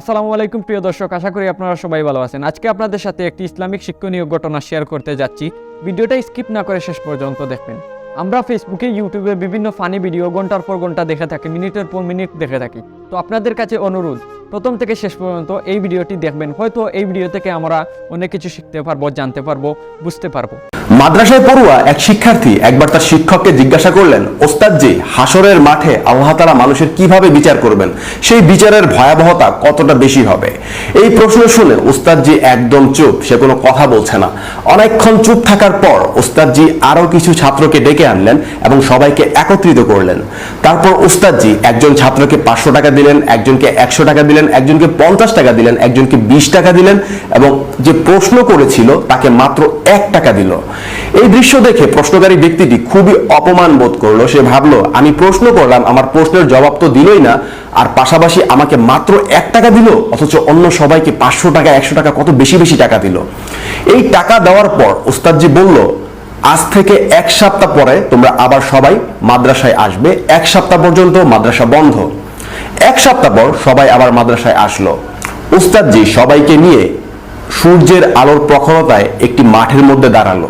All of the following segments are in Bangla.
আসসালামু আলাইকুম, প্রিয় দর্শক। আশা করি আপনারা সবাই ভালো আছেন। আজকে আপনাদের সাথে একটি ইসলামিক শিক্ষণীয় ঘটনা শেয়ার করতে যাচ্ছি। ভিডিওটা স্কিপ না করে শেষ পর্যন্ত দেখবেন। আমরা ফেসবুকে ইউটিউবে বিভিন্ন ফানি ভিডিও ঘণ্টার পর ঘণ্টা দেখে থাকি, মিনিটের পর মিনিট দেখে থাকি। তো আপনাদের কাছে অনুরোধ, প্রথম থেকে শেষ পর্যন্ত এই ভিডিওটি দেখবেন। হয়তো এই ভিডিও থেকে আমরা অনেক কিছু শিখতে পারব, জানতে পারব, বুঝতে পারব। মাদ্রাসায় পড়ুয়া এক শিক্ষার্থী একবার তার শিক্ষককে জিজ্ঞাসা করলেন ওস্তাদ জি হাসরের মাঠে আল্লাহ তালা মানুষের কীভাবে বিচার করবেন? সেই বিচারের ভয়াবহতা কতটা বেশি হবে? এই প্রশ্ন শুনে ওস্তাদজি একদম চুপ, সে কোনো কথা বলছে না। অনেকক্ষণ চুপ থাকার পর ওস্তাদজি আরও কিছু ছাত্রকে ডেকে আনলেন এবং সবাইকে একত্রিত করলেন। তারপর ওস্তাদজি একজন ছাত্রকে পাঁচশো টাকা দিলেন, একজনকে একশো টাকা দিলেন, একজনকে পঞ্চাশ টাকা দিলেন, একজনকে বিশ টাকা দিলেন এবং যে প্রশ্ন করেছিল তাকে মাত্র এক টাকা দিল। এই দৃশ্য দেখে প্রশ্নকারী ব্যক্তিটি খুবই অপমান বোধ করল। সে ভাবলো, আমি প্রশ্ন করলাম, আমার প্রশ্নের জবাব তো দিলই না, আর পাশাপাশি আমাকে মাত্র এক টাকা দিল, অথচ অন্য সবাইকে পাঁচশো টাকা, একশো টাকা কত বেশি বেশি টাকা দিল? এই টাকা দেওয়ার পর ওস্তাদজি বলল, আজ থেকে এক সপ্তাহ পরে তোমরা আবার সবাই মাদ্রাসায় আসবে। এক সপ্তাহ পর্যন্ত মাদ্রাসা বন্ধ। এক সপ্তাহ পর সবাই আবার মাদ্রাসায় আসলো। উস্তাদজি সবাইকে নিয়ে সূর্যের আলোর প্রখরতায় একটি মাঠের মধ্যে দাঁড়াল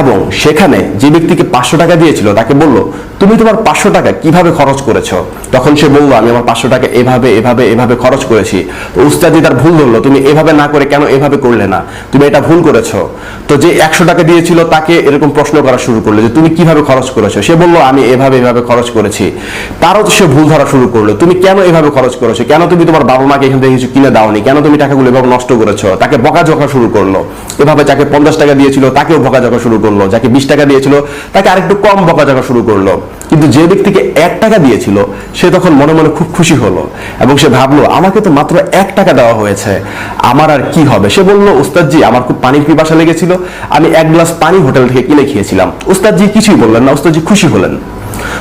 এবং সেখানে যে ব্যক্তিকে পাঁচশো টাকা দিয়েছিল তাকে বলল, তুমি তোমার পাঁচশো টাকা কীভাবে খরচ করেছ? তখন সে বলল, আমি আমার পাঁচশো টাকা এভাবে এভাবে এভাবে খরচ করেছি। তো উস্তাদি তার ভুল ধরলো, তুমি এভাবে না করে কেন এভাবে করলে না? তুমি এটা ভুল করেছ। তো যে একশো টাকা দিয়েছিল তাকে এরকম প্রশ্ন করা শুরু করল যে, তুমি কীভাবে খরচ করেছ? সে বলল, আমি এভাবে এভাবে খরচ করেছি। তারও তো সে ভুল ধরা শুরু করল, তুমি কেন এভাবে খরচ করেছ? কেন তুমি তোমার বাবা মাকে এখান থেকে কিছু কিনে দাওনি? কেন তুমি টাকাগুলো এভাবে নষ্ট করেছ? তাকে বকাঝকা শুরু করল। এভাবে যাকে পঞ্চাশ টাকা দিয়েছিল, তাকেও বকাঝকা শুরু করল। যাকে বিশ টাকা দিয়েছিল, তাকে আরেকটু কম বকাঝকা শুরু করল। কিন্তু যে ব্যক্তিকে এক টাকা দিয়েছিল, সে তখন মনে মনে খুব খুশি হলো এবং সে ভাবলো, আমাকে তো মাত্র এক টাকা দেওয়া হয়েছে, আমার আর কি হবে? সে বলল উস্তাদজি আমার খুব পানির পিপাসা লেগেছিল। আমি এক গ্লাস পানি হোটেল থেকে কিনে খেয়েছিলাম। উস্তাদজি কিছুই বললেন না উস্তাদজি খুশি হলেন।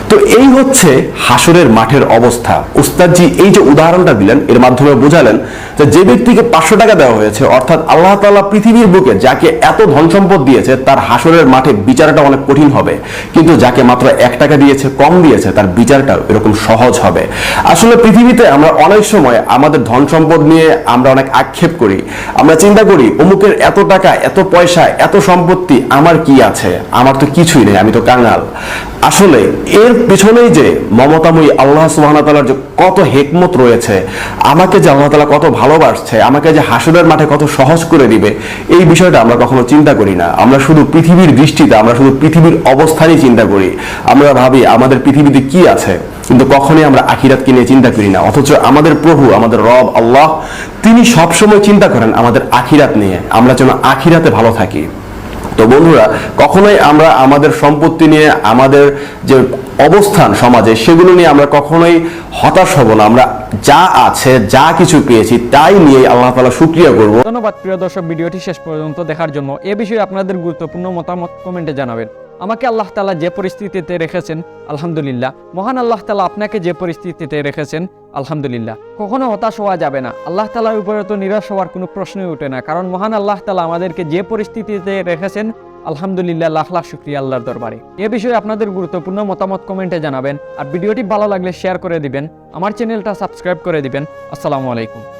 তো এই হচ্ছে হাসরের মাঠের অবস্থা। উস্তাদজি এই যে উদাহরণটা দিলেন, এর মাধ্যমে বোঝালেন যে যে ব্যক্তিকে পাঁচশো টাকা দেওয়া হয়েছে, অর্থাৎ আল্লাহ তাআলা পৃথিবীর বুকে যাকে এত ধন সম্পদ দিয়েছে, তার হাসরের মাঠে বিচারটা অনেক কঠিন হবে। কিন্তু যাকে মাত্র এক টাকা দিয়েছে, কম দিয়েছে, তার বিচারটা এরকম সহজ হবে। আসলে পৃথিবীতে আমরা অনেক সময় আমাদের ধন সম্পদ নিয়ে আমরা অনেক আক্ষেপ করি। আমরা চিন্তা করি, অমুকের এত টাকা, এত পয়সা, এত সম্পত্তি, আমার কি আছে? আমার তো কিছুই নেই, আমি তো কাঙাল। আসলে এর পেছনেই যে মমতাময়ী আল্লাহ সুবাহতালার যে কত হেকমত রয়েছে, আমাকে যে আল্লাহ তালা কত ভালোবাসছে, আমাকে যে হাসুরের মাঠে কত সহজ করে দিবে, এই বিষয়টা আমরা কখনো চিন্তা করি না। আমরা শুধু পৃথিবীর দৃষ্টিতে, আমরা শুধু পৃথিবীর অবস্থানই চিন্তা করি। আমরা ভাবি আমাদের পৃথিবীতে কি আছে, কিন্তু কখনোই আমরা আখিরাতকে নিয়ে চিন্তা করি না। অথচ আমাদের প্রভু, আমাদের রব, আল্লাহ, তিনি সবসময় চিন্তা করেন আমাদের আখিরাত নিয়ে, আমরা যেন আখিরাতে ভালো থাকি। তো বন্ধুরা, কখনোই আমরা আমাদের সম্পত্তি নিয়ে, আমাদের যে অবস্থান সমাজে, সেগুলো নিয়ে আমরা কখনোই হতাশ হব না। আমরা যা আছে, যা কিছু পেয়েছি, তাই নিয়ে আল্লাহ তালা শুক্রিয়া করব। ধন্যবাদ প্রিয় দর্শক, ভিডিওটি শেষ পর্যন্ত দেখার জন্য। এ বিষয়ে আপনাদের গুরুত্বপূর্ণ মতামত কমেন্টে জানাবেন। আমাকে আল্লাহ তালা যে পরিস্থিতিতে রেখেছেন, আলহামদুলিল্লাহ, মহান আল্লাহ তালা আপনাকে যে পরিস্থিতিতে রেখেছেন আলহামদুলিল্লাহ। কখনো হতাশ হওয়া যাবে না। আল্লাহ তালার উপরে তো নিরাশ হওয়ার কোনো প্রশ্নই ওঠে না। কারণ মহান আল্লাহ তালা আমাদেরকে যে পরিস্থিতিতে রেখেছেন, আলহামদুলিল্লাহ, লাখ লাখ শুক্রিয়া আল্লাহর দরবারে। এ বিষয়ে আপনাদের গুরুত্বপূর্ণ মতামত কমেন্টে জানাবেন। আর ভিডিওটি ভালো লাগলে শেয়ার করে দিবেন। আমার চ্যানেলটা সাবস্ক্রাইব করে দিবেন। আসসালামু আলাইকুম।